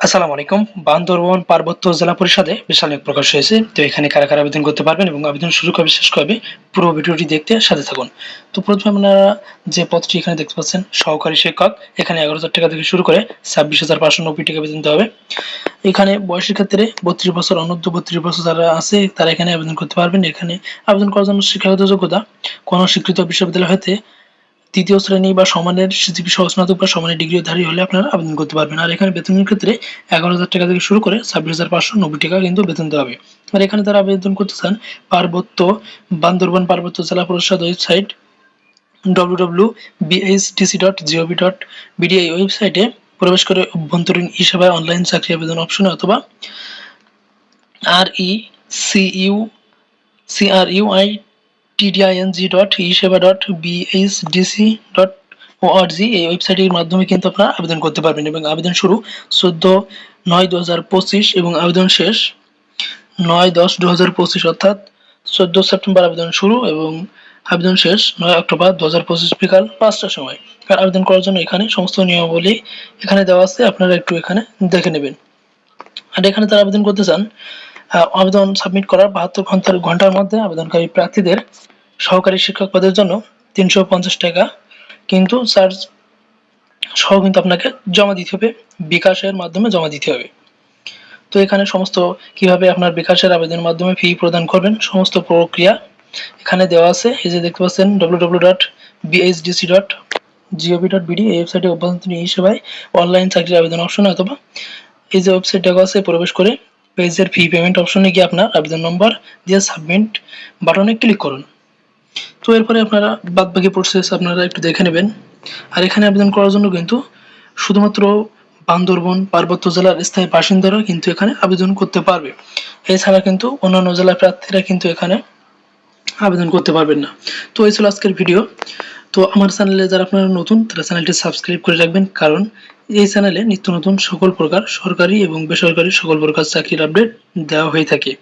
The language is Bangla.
আসসালামু আলাইকুম। বান্দরবন পার্বত্য জেলা পরিষদে বিশাল নিয়োগ প্রকাশ হয়েছে। তো এখানে কারা কারা আবেদন করতে পারবেন এবং আবেদন শুরু কবে, শেষ কবে, পুরো ভিডিওটি দেখতে সাথে থাকুন। তো প্রথমে আপনারা যে পদটি এখানে দেখতে পাচ্ছেন, সহকারী শিক্ষক, এখানে এগারো হাজার টাকা থেকে শুরু করে ছাব্বিশ হাজার পাঁচশো নব্বই টাকা বেতন দিতে হবে। এখানে বয়সের ক্ষেত্রে বত্রিশ বছর, অনূর্ধ্ব বত্রিশ বছর যারা আছে, তারা এখানে আবেদন করতে পারবেন। এখানে আবেদন করার জন্য শিক্ষাগত যোগ্যতা। কোনো স্বীকৃত বিশ্ববিদ্যালয় হতে তৃতীয় শ্রেণি বা সমানের সহ স্নাতক বা সমানের ডিগ্রিধারী হলে আপনারা আবেদন করতে পারবেন। আর এখানে বেতনের ক্ষেত্রে এগারো হাজার টাকা থেকে শুরু করে ছাব্বিশ হাজার পাঁচশো নব্বই টাকা কিন্তু বেতন দেওয়া হবে। আর এখানে তারা আবেদন করতে চান পার্বত্য বান্দরবান পার্বত্য জেলা পরিষদ website W BHDC dot GOV dot BDI ওয়েবসাইটে প্রবেশ করে অভ্যন্তরীণ ই সেবায় অনলাইন চাকরি আবেদন অপশনে অথবা আর ই সিইউ সিআরইউআই টিডিআইএনজি ডট ই সেবা ডট বিএইচডিসি ডট ওআরজি এই ওয়েবসাইটের মাধ্যমে কিন্তু আপনারা আবেদন করতে পারবেন এবং আবেদন শুরু চোদ্দ নয় দু হাজার পঁচিশ এবং আবেদন শেষ নয় দশ দু হাজার পঁচিশ অর্থাৎ চোদ্দ সেপ্টেম্বর আবেদন শুরু এবং আবেদন শেষ নয় অক্টোবর দু হাজার পঁচিশ বিকাল পাঁচটার সময়। আর আবেদন করার জন্য এখানে সমস্ত নিয়মাবলী এখানে দেওয়া আছে, আপনারা একটু এখানে দেখে নেবেন। আর এখানে তারা আবেদন করতে চান আবেদন সাবমিট করার বাহাত্তর ঘণ্টার ঘণ্টার মধ্যে আবেদনকারী প্রার্থীদের সহকারী শিক্ষক পদের জন্য তিনশো পঞ্চাশ টাকা। কিন্তু চার্জ সহ কিন্তু আপনাকে জমা দিতে হবে। বিকাশের মাধ্যমে জমা দিতে হবে। তো এখানে সমস্ত কীভাবে আপনার বিকাশের আবেদনের মাধ্যমে ফি প্রদান করবেন, সমস্ত প্রক্রিয়া এখানে দেওয়া আছে। এই যে দেখতে পাচ্ছেন W W dot BHDC dot GOV dot BD এই ওয়েবসাইটে অভ্যন্তরীণ এই সেবায় অনলাইন চাকরির আবেদন অপশন অথবা এই যে ওয়েবসাইট দেওয়া আছে, প্রবেশ করে পেজের ফি পেমেন্ট অপশনে গিয়ে আপনার আবেদন নম্বর দিয়ে সাবমিট বাটনে ক্লিক করুন। তো এরপরে আপনারা বাদ বাকি প্রসেস আপনারা একটু দেখে নেবেন। আর এখানে আবেদন করার জন্য কিন্তু শুধুমাত্র বান্দরবন, পার্বত্য জেলার স্থায়ী বাসিন্দারা কিন্তু এখানে আবেদন করতে পারবে। এছাড়া কিন্তু অন্যান্য জেলার প্রার্থীরা কিন্তু এখানে আবেদন করতে পারবেন না। তো এই ছিল আজকের ভিডিও। তো আমার চ্যানেলে যারা আপনারা নতুন, তারা চ্যানেলটি সাবস্ক্রাইব করে রাখবেন। কারণ এই চ্যানেলে নিত্য নতুন সকল প্রকার সরকারি এবং বেসরকারি সকল প্রকার চাকরির আপডেট দেওয়া হয়ে থাকে।